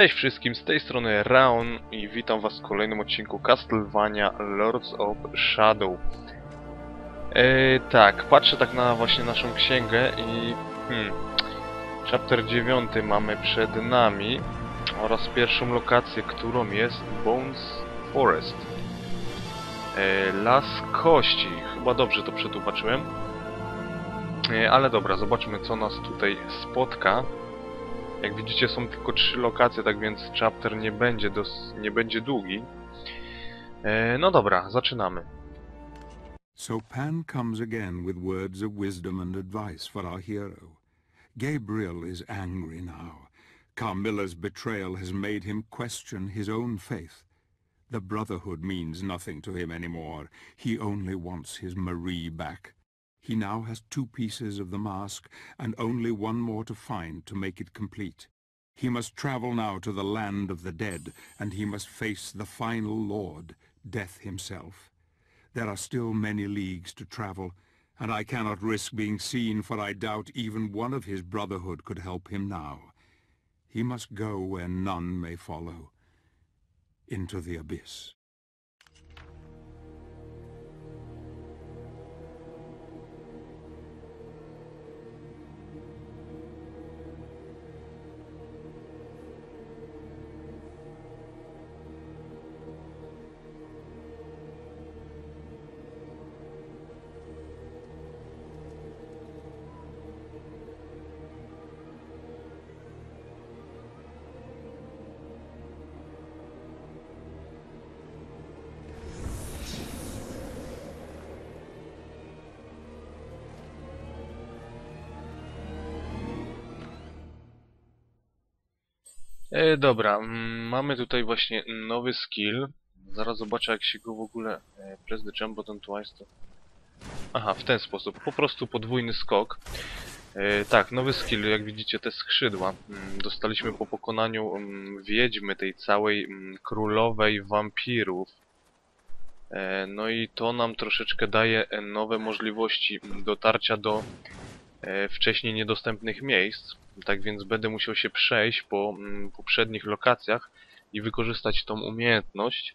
Cześć wszystkim, z tej strony Raon i witam was w kolejnym odcinku Castlevania Lords of Shadow. E, tak, patrzę tak na właśnie naszą księgę i... Hmm, chapter 9 mamy przed nami oraz pierwszą lokację, którą jest Bones Forest. E, Las Kości, chyba dobrze to przetłumaczyłem. E, ale dobra, zobaczmy co nas tutaj spotka. Jak widzicie są tylko trzy lokacje, tak więc chapter nie będzie, dos nie będzie długi. E, no dobra, zaczynamy. So Pan comes again with words of wisdom and advice for our hero. Gabriel is angry now. Carmilla's betrayal has made him question his own faith. The Brotherhood means nothing to him anymore. He only wants his Marie back. He now has two pieces of the mask, and only one more to find to make it complete. He must travel now to the land of the dead, and he must face the final Lord, Death himself. There are still many leagues to travel, and I cannot risk being seen, for I doubt even one of his Brotherhood could help him now. He must go where none may follow, into the abyss. E, dobra, mm, mamy tutaj właśnie nowy skill. Zaraz zobaczę jak się go w ogóle... E, press the jump button twice to... Aha, w ten sposób. Po prostu podwójny skok. E, tak, nowy skill, jak widzicie te skrzydła. Mm, dostaliśmy po pokonaniu mm, wiedźmy, tej całej królowej wampirów. E, no i to nam troszeczkę daje e, nowe możliwości dotarcia do e, wcześniej niedostępnych miejsc. Tak więc będę musiał się przejść po mm, poprzednich lokacjach i wykorzystać tą umiejętność.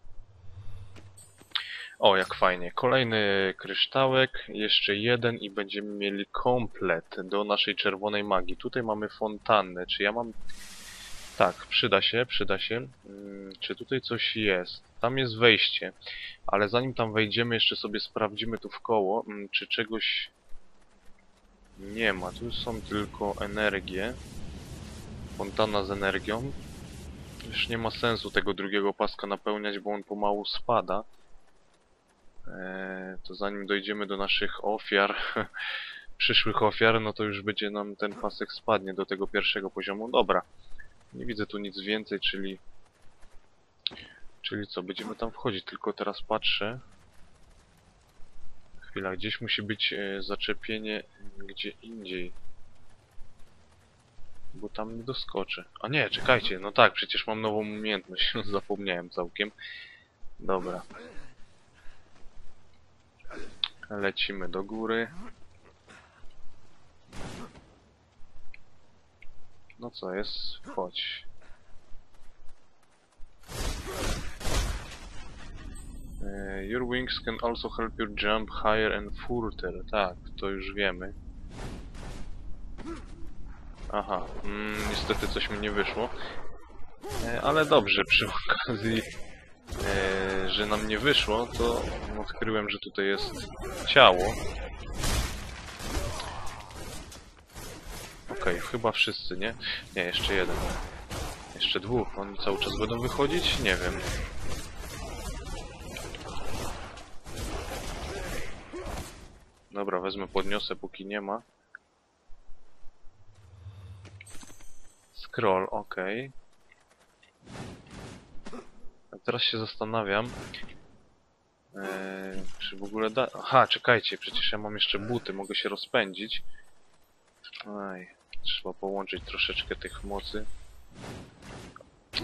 O, jak fajnie. Kolejny kryształek, jeszcze jeden i będziemy mieli komplet do naszej czerwonej magii. Tutaj mamy fontannę. Czy ja mam... Tak, przyda się, przyda się. Mm, czy tutaj coś jest? Tam jest wejście, ale zanim tam wejdziemy, jeszcze sobie sprawdzimy tu w koło, mm, czy czegoś nie ma. Tu są tylko energie. Fontana z energią. Już nie ma sensu tego drugiego paska napełniać, bo on pomału spada. Eee, to zanim dojdziemy do naszych ofiar, przyszłych ofiar, no to już będzie nam ten pasek spadnie do tego pierwszego poziomu. Dobra. Nie widzę tu nic więcej, czyli... Czyli co, będziemy tam wchodzić, tylko teraz patrzę. Chwila, gdzieś musi być e, zaczepienie gdzie indziej. Bo tam nie doskoczę. A nie, czekajcie, no tak, przecież mam nową umiejętność, zapomniałem całkiem. Dobra. Lecimy do góry. No co jest? Chodź. E, Your wings can also help you jump higher and further. Tak, to już wiemy. Aha, mm, niestety coś mi nie wyszło. E, ale dobrze, przy okazji, e, że nam nie wyszło, to odkryłem, że tutaj jest ciało. Okej, chyba wszyscy, nie? Nie, jeszcze jeden. Jeszcze dwóch. Oni cały czas będą wychodzić? Nie wiem. Dobra, wezmę, podniosę, póki nie ma. Scroll, ok. A teraz się zastanawiam, eee, czy w ogóle da... Aha, czekajcie, przecież ja mam jeszcze buty, mogę się rozpędzić. Aj, trzeba połączyć troszeczkę tych mocy.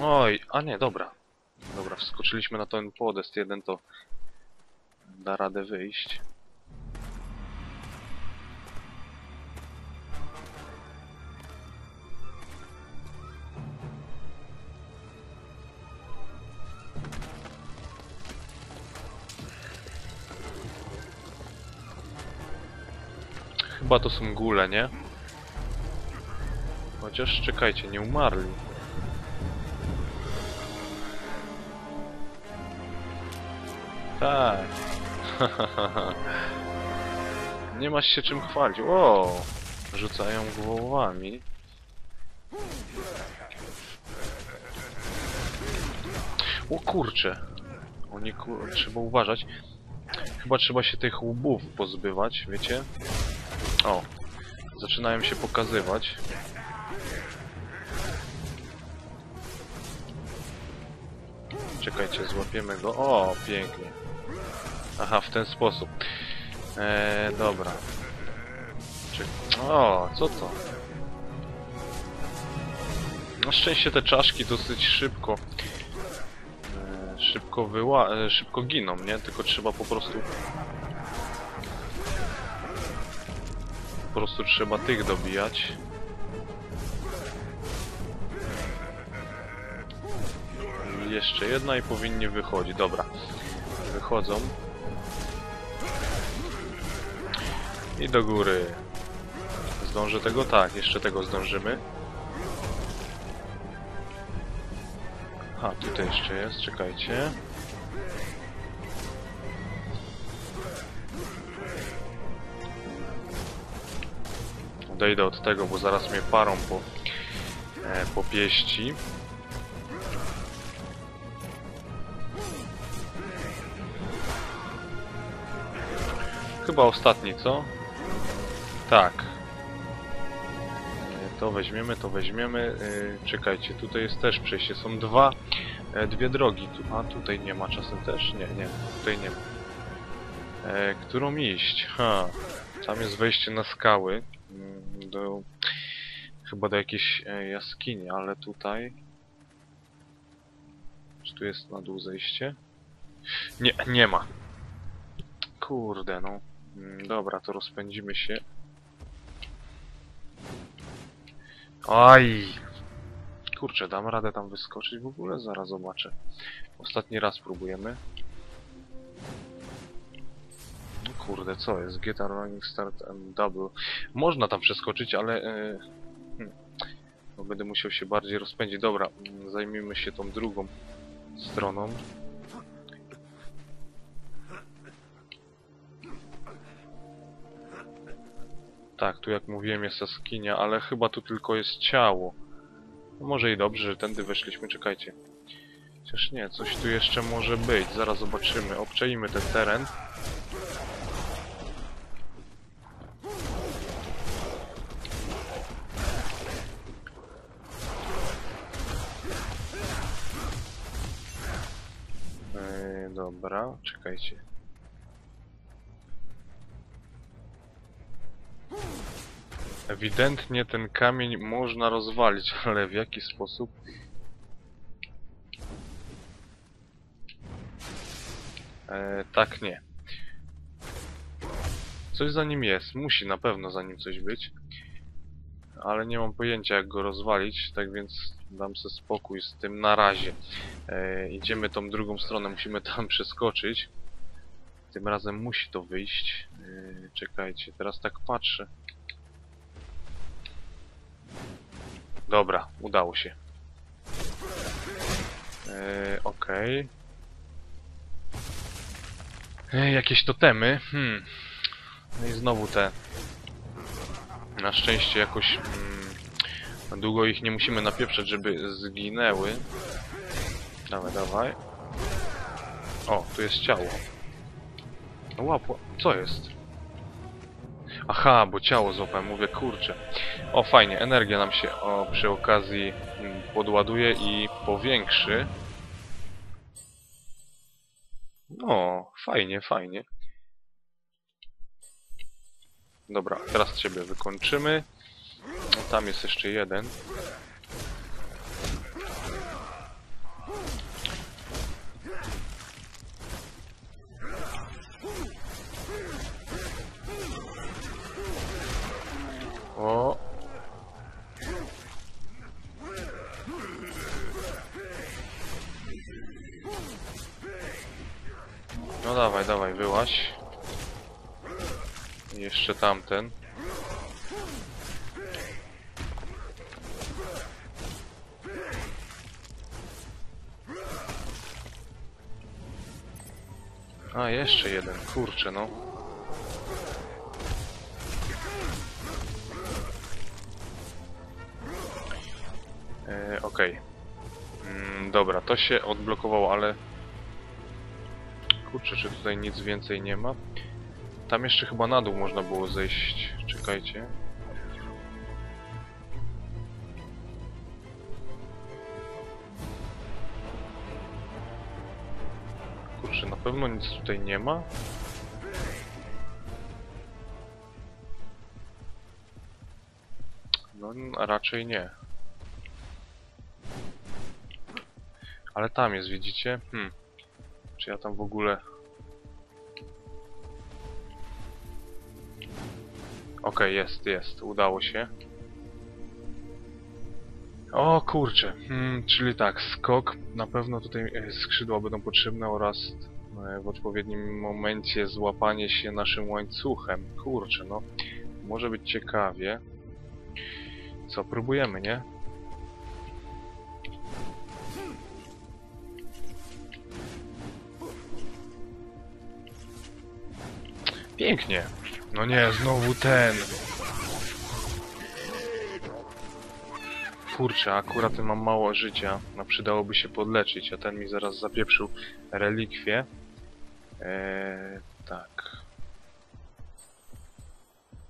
Oj, a nie, dobra. Dobra, wskoczyliśmy na ten podest, jeden to da radę wyjść. Chyba to są gule, nie? Chociaż czekajcie, nie umarli. Tak. nie masz się czym chwalić. O, rzucają głowami. O kurcze. Oni kur... trzeba uważać. Chyba trzeba się tych łbów pozbywać, wiecie? O, zaczynają się pokazywać. Czekajcie, złapiemy go. O, pięknie. Aha, w ten sposób. Eee, dobra. O, co to? Na szczęście te czaszki dosyć szybko e, szybko wyła e, szybko giną, nie? Tylko trzeba po prostu po prostu trzeba tych dobijać. Jeszcze jedna i powinni wychodzić. Dobra. Wychodzą. I do góry. Zdążę tego? Tak, jeszcze tego zdążymy. A, tutaj jeszcze jest, czekajcie. Odejdę od tego, bo zaraz mnie parą po, e, po pieści. Chyba ostatni, co? Tak. E, To weźmiemy, to weźmiemy. E, Czekajcie, tutaj jest też przejście. Są dwa, e, dwie drogi. A tutaj nie ma czasem też? Nie, nie, tutaj nie ma. Którą iść? Ha. Tam jest wejście na skały. Do, chyba do jakiejś e, jaskini, ale tutaj... Czy tu jest na dół zejście? Nie, nie ma. Kurde, no. Mm, Dobra, to rozpędzimy się. Aj! Kurczę, dam radę tam wyskoczyć w ogóle? Zaraz zobaczę. Ostatni raz próbujemy. Kurde, co jest? Get a running start and double. Można tam przeskoczyć, ale... e, hmm, no będę musiał się bardziej rozpędzić. Dobra, mm, zajmijmy się tą drugą stroną. Tak, tu jak mówiłem jest jaskinia, ale chyba tu tylko jest ciało. No może i dobrze, że tędy weszliśmy, czekajcie. Chociaż nie, coś tu jeszcze może być, zaraz zobaczymy. Obczajmy ten teren. Dobra, czekajcie. Ewidentnie ten kamień można rozwalić, ale w jaki sposób? E, tak nie. Coś za nim jest, musi na pewno za nim coś być. Ale nie mam pojęcia jak go rozwalić, tak więc dam sobie spokój z tym na razie. E, idziemy tą drugą stronę, musimy tam przeskoczyć. Tym razem musi to wyjść. E, czekajcie, teraz tak patrzę. Dobra, udało się. Eee, Okej. Eee, jakieś totemy. Hmm. No i znowu te. Na szczęście jakoś mm, długo ich nie musimy napieprzeć, żeby zginęły. Dawaj, dawaj. O, tu jest ciało. No łapło. Co jest? Aha, bo ciało złapałem, mówię, kurczę. O, fajnie, energia nam się o, przy okazji mm, podładuje i powiększy. No, fajnie, fajnie. Dobra, teraz ciebie wykończymy. Tam jest jeszcze jeden. O. No dawaj, dawaj, wyłaś. Jeszcze tamten. Aha, jeszcze jeden, kurczę no. E, Okej. Mm, dobra, to się odblokowało, ale... Kurczę, czy tutaj nic więcej nie ma? Tam jeszcze chyba na dół można było zejść. Czekajcie. Pewno nic tutaj nie ma. No, raczej nie. Ale tam jest, widzicie? Hmm. Czy ja tam w ogóle... Okej, jest, jest. Udało się. O kurczę, hmm, czyli tak, skok, na pewno tutaj e, skrzydła będą potrzebne oraz w odpowiednim momencie złapanie się naszym łańcuchem. Kurczę, no, może być ciekawie. Co, próbujemy, nie? Pięknie. No nie, znowu ten. Kurczę, akurat mam mało życia. No przydałoby się podleczyć, a ten mi zaraz zapieprzył relikwie. Eee, tak.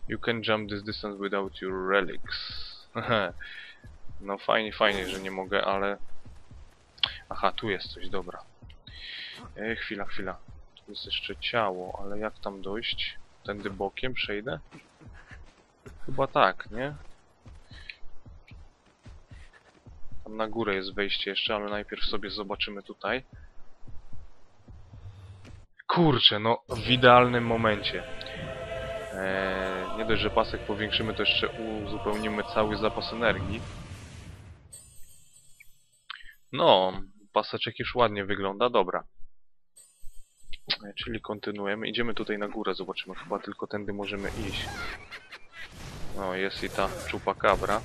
You can jump this distance without your relics. no fajnie, fajnie, że nie mogę, ale... Aha, tu jest coś, dobra. Eee, chwila, chwila. Tu jest jeszcze ciało, ale jak tam dojść? Tędy bokiem przejdę? Chyba tak, nie? Tam na górę jest wejście jeszcze, ale najpierw sobie zobaczymy tutaj. Kurczę, no w idealnym momencie. Eee, nie dość, że pasek powiększymy, to jeszcze uzupełnimy cały zapas energii. No, paseczek już ładnie wygląda, dobra. E, Czyli kontynuujemy. Idziemy tutaj na górę, zobaczymy. Chyba tylko tędy możemy iść. No, jest i ta czupakabra.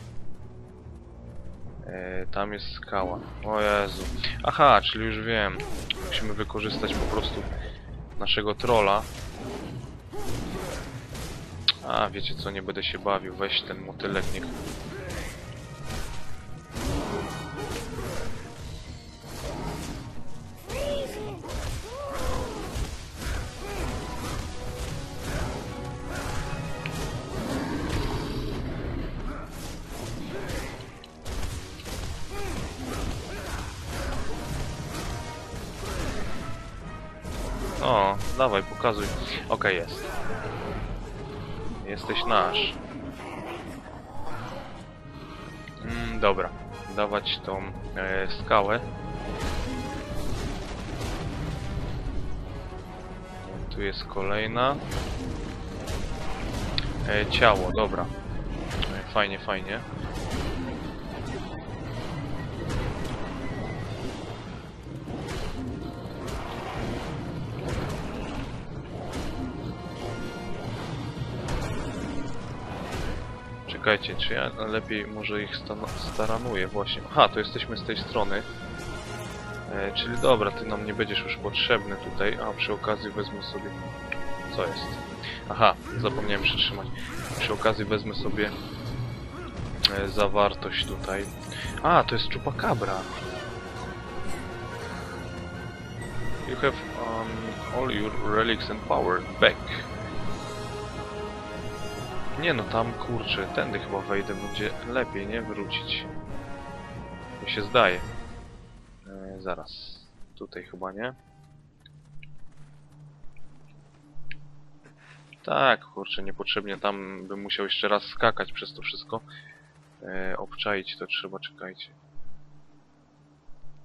E, tam jest skała. O Jezu. Aha, czyli już wiem. Musimy wykorzystać po prostu naszego trolla. A, wiecie co, nie będę się bawił. Weź ten motylek, niech... Jest. Jesteś nasz. Mm, dobra. Dawać tą e, skałę. Tu jest kolejna. E, ciało, dobra. E, fajnie, fajnie. Czekajcie, czy ja lepiej może ich staranuję właśnie. Aha, to jesteśmy z tej strony. E, czyli dobra, ty nam nie będziesz już potrzebny tutaj, a przy okazji wezmę sobie... Co jest? Aha, zapomniałem przytrzymać. Przy okazji wezmę sobie e, zawartość tutaj. A, to jest chupacabra. You have um, all your relics and power back. Nie no, tam kurczę, tędy chyba wejdę, będzie lepiej, nie? Wrócić. Mi się zdaje. E, zaraz. Tutaj chyba nie. Tak, kurczę, niepotrzebnie tam bym musiał jeszcze raz skakać przez to wszystko. E, obczaić to trzeba, czekajcie.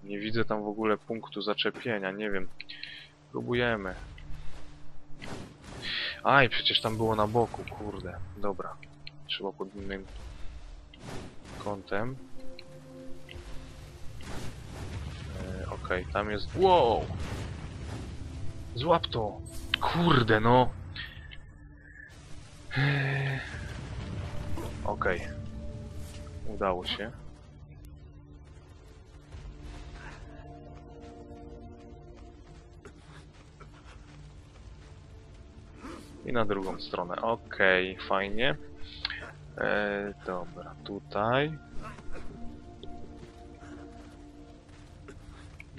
Nie widzę tam w ogóle punktu zaczepienia, nie wiem. Próbujemy. Aj, przecież tam było na boku, kurde. Dobra. Trzeba pod innym kątem. E, Okej, tam jest... Wow! Złap to! Kurde, no! Eee. Okej. Udało się. I na drugą stronę. Okej, fajnie. E, dobra, tutaj.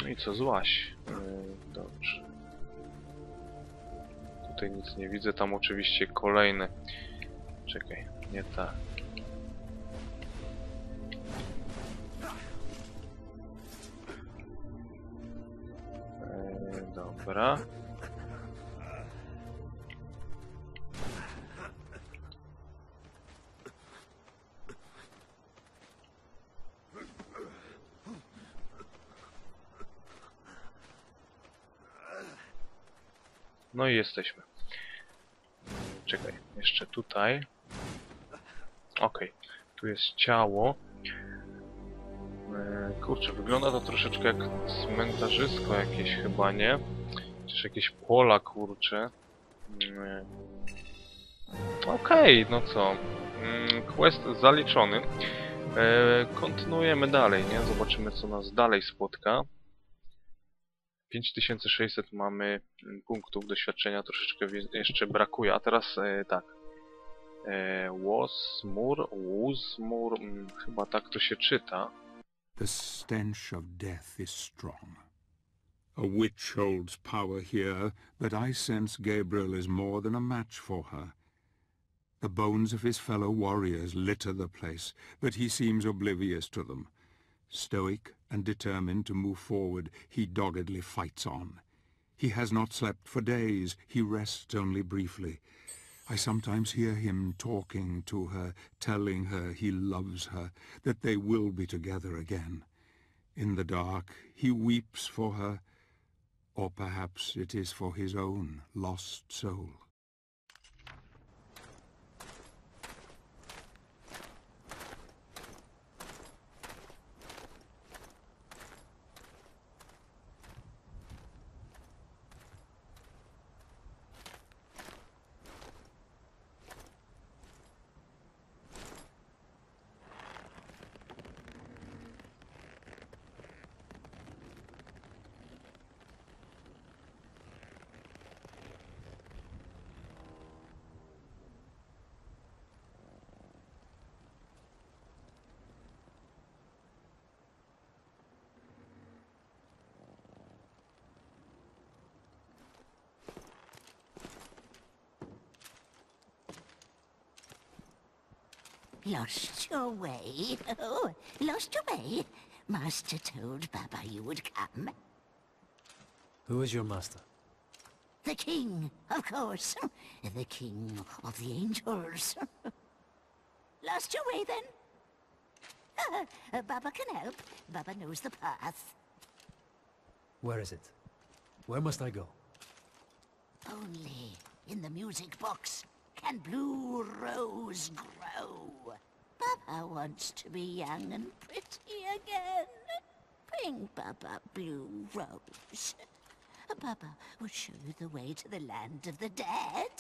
No i co, złaś. E, dobrze. Tutaj nic nie widzę, tam oczywiście kolejne. Czekaj, nie tak. E, dobra. No i jesteśmy. Czekaj, jeszcze tutaj. Okej, tu jest ciało. E, kurczę, wygląda to troszeczkę jak cmentarzysko jakieś chyba, nie? Chociaż jakieś pola, kurczę. Mm, Okej, no co. Mm, Quest zaliczony. E, kontynuujemy dalej, nie? Zobaczymy co nas dalej spotka. 5600 mamy mm, punktów doświadczenia, troszeczkę jeszcze brakuje. A teraz e, tak. E, Łosmur, Łusmur, mm, chyba tak to się czyta. The stench of death is strong. A witch holds power here, but I sense Gabriel is more than a match for her. The bones of his fellow warriors litter the place, but he seems oblivious to them. Stoic and determined to move forward, he doggedly fights on. He has not slept for days, he rests only briefly. I sometimes hear him talking to her, telling her he loves her, that they will be together again. In the dark, he weeps for her, or perhaps it is for his own lost soul. Lost your way? Oh, lost your way? Master told Baba you would come. Who is your master? The king, of course. The king of the angels. Lost your way then? Uh, Baba can help. Baba knows the path. Where is it? Where must I go? Only in the music box can Blue Rose grow. Baba wants to be young and pretty again. Bring Baba Blue Rose. Baba will show you the way to the land of the dead.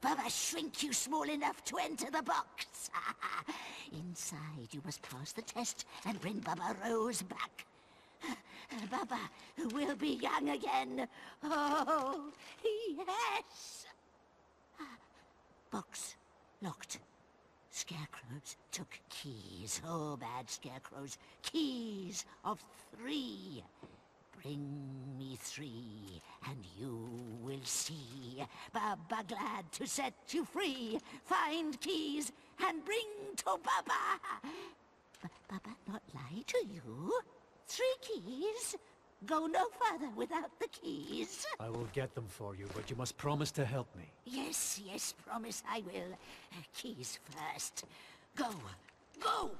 Baba shrink you small enough to enter the box. Inside you must pass the test and bring Baba Rose back. Baba will be young again. Oh, yes. Box locked. Scarecrows took keys. Oh, bad scarecrows. Keys of three. Bring me three, and you will see. Baba glad to set you free. Find keys and bring to Baba. B- Baba not lie to you? Three keys? Go no further without the keys. I will get them for you, but you must promise to help me. Yes, yes, promise I will. Keys first. Go, go!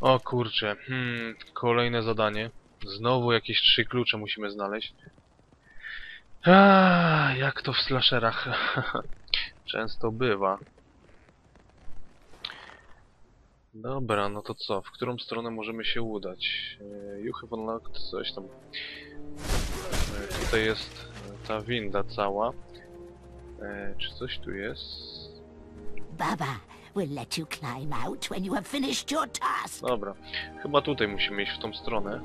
O kurczę, hmm, kolejne zadanie. Znowu jakieś trzy klucze musimy znaleźć. A, jak to w slasherach często bywa. Dobra, no to co? W którą stronę możemy się udać? You have unlocked coś tam. E, Tutaj jest e, ta winda cała. E, Czy coś tu jest? Baba will let you climb out when you have finished your task. Dobra, chyba tutaj musimy iść w tą stronę.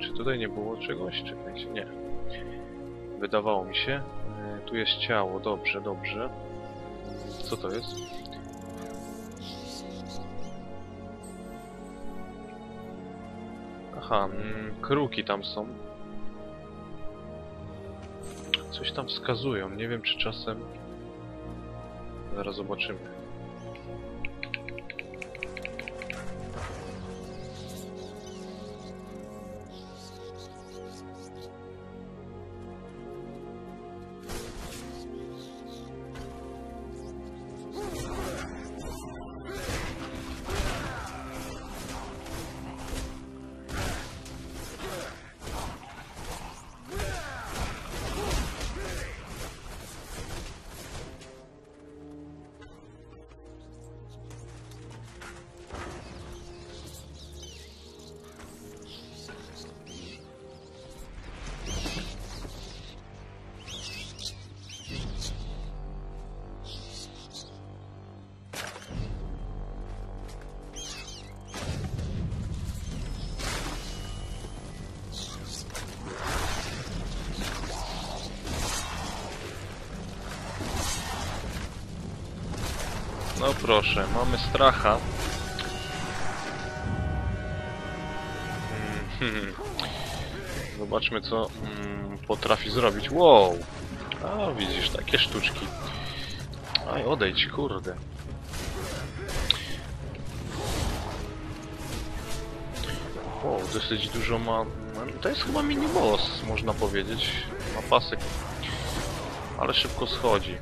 Czy tutaj nie było czegoś? Czekajcie, nie. Wydawało mi się. Tu jest ciało, dobrze, dobrze. Co to jest? Aha, mm, kruki tam są. Coś tam wskazują, nie wiem czy czasem... Zaraz zobaczymy. No proszę, mamy stracha. Mhm. Zobaczmy co mm, potrafi zrobić. Wow! A widzisz, takie sztuczki. Aj, odejdź, kurde. Wow, dosyć dużo ma... no, To jest chyba mini boss, można powiedzieć. Ma pasek. Ale szybko schodzi.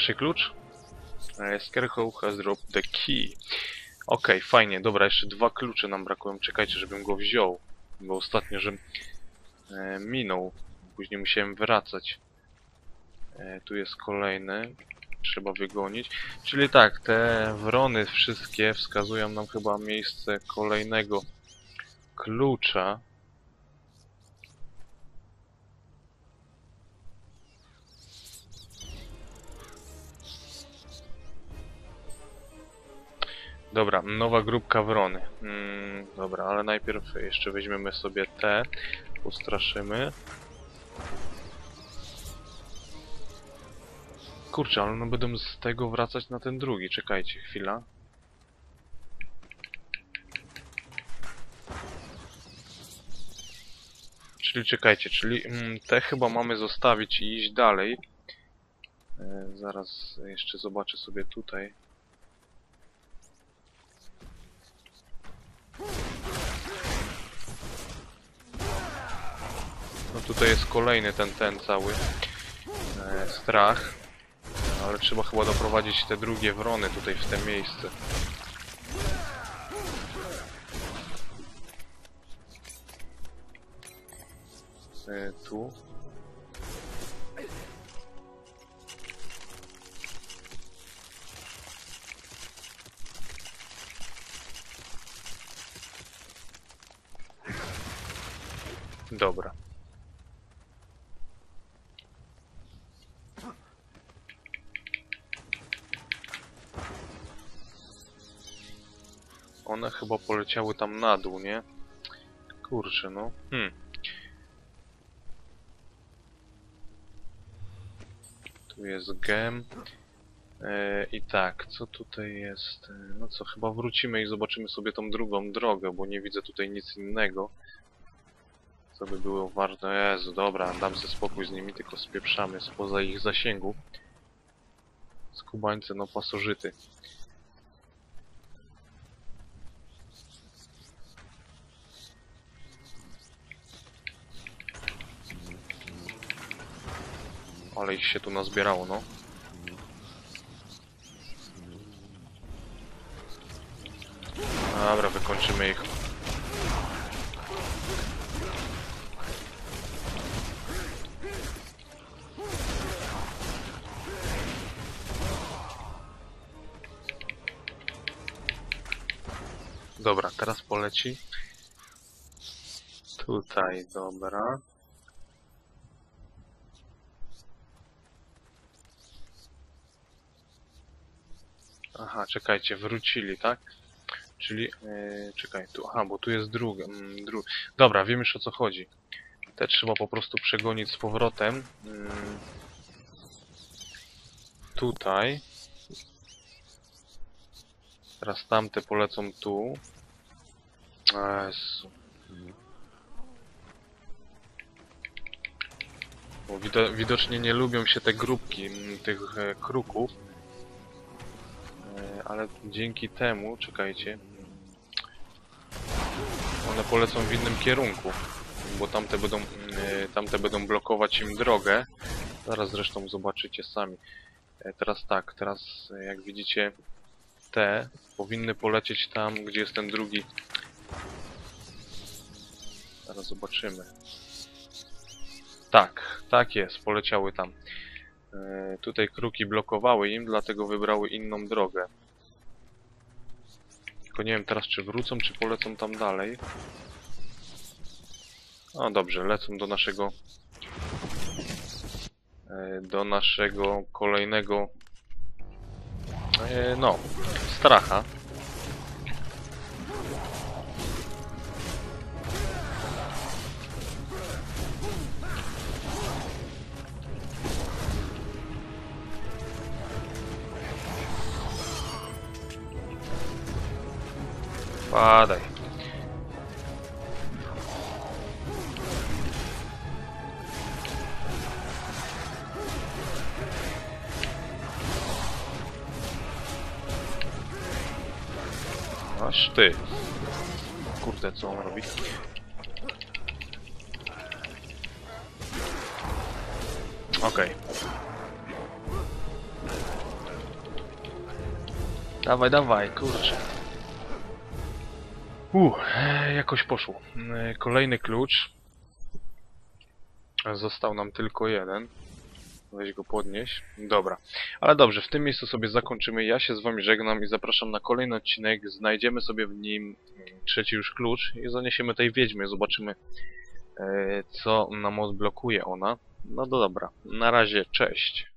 Pierwszy klucz? Eee, Scarecrow has dropped the key. Okej, fajnie, dobra, jeszcze dwa klucze nam brakują. Czekajcie, żebym go wziął. Bo ostatnio, że e, minął. Później musiałem wracać. E, tu jest kolejny. Trzeba wygonić. Czyli tak, te wrony wszystkie wskazują nam chyba miejsce kolejnego klucza. Dobra, nowa grupka wrony. Mm, dobra, ale najpierw jeszcze weźmiemy sobie te. Ustraszymy. Kurczę, ale no będą z tego wracać na ten drugi. Czekajcie, chwila. Czyli czekajcie, czyli mm, te chyba mamy zostawić i iść dalej. E, zaraz jeszcze zobaczę sobie tutaj. Tutaj jest kolejny ten, ten cały e, strach. Ale trzeba chyba doprowadzić te drugie wrony tutaj w te miejsce. E, tu. Dobra. One chyba poleciały tam na dół, nie? Kurczę, no. Hmm. Tu jest gem. E, I tak, co tutaj jest? E, No co, chyba wrócimy i zobaczymy sobie tą drugą drogę, bo nie widzę tutaj nic innego. Co by było warte? Jezu, dobra, dam sobie spokój z nimi, tylko spieprzamy spoza ich zasięgu. Skubańce, no pasożyty. Ale ich się tu nazbierało, no. Dobra, zakończymy ich. Dobra, teraz poleci. Tutaj, dobra. Aha, czekajcie, wrócili, tak? Czyli, yy, czekaj, tu, aha, bo tu jest druga, mm. Dobra, wiem już o co chodzi. Te trzeba po prostu przegonić z powrotem. Mm. Tutaj. Teraz tamte polecą tu. Jezu. Bo wido widocznie nie lubią się te grupki mm, tych e, kruków. E, ale dzięki temu, czekajcie. One polecą w innym kierunku. Bo tamte będą, e, tamte będą blokować im drogę. Zaraz zresztą zobaczycie sami. E, teraz tak, teraz jak widzicie te powinny polecieć tam, gdzie jest ten drugi. Zaraz zobaczymy. Tak, tak jest, poleciały tam. E, tutaj kruki blokowały im, dlatego wybrały inną drogę. Tylko nie wiem teraz czy wrócą, czy polecą tam dalej. O dobrze, lecą do naszego e, do naszego kolejnego e, no, stracha. Padaj. Aż ty. Kurde, co on robi? Okej. Dawaj, dawaj, kurczę. Uh, jakoś poszło. E, Kolejny klucz. Został nam tylko jeden. Weź go podnieść. Dobra. Ale dobrze, w tym miejscu sobie zakończymy. Ja się z wami żegnam i zapraszam na kolejny odcinek. Znajdziemy sobie w nim trzeci już klucz i zaniesiemy tej wiedźmie. Zobaczymy, e, co nam odblokuje ona. No dobra. Na razie, cześć.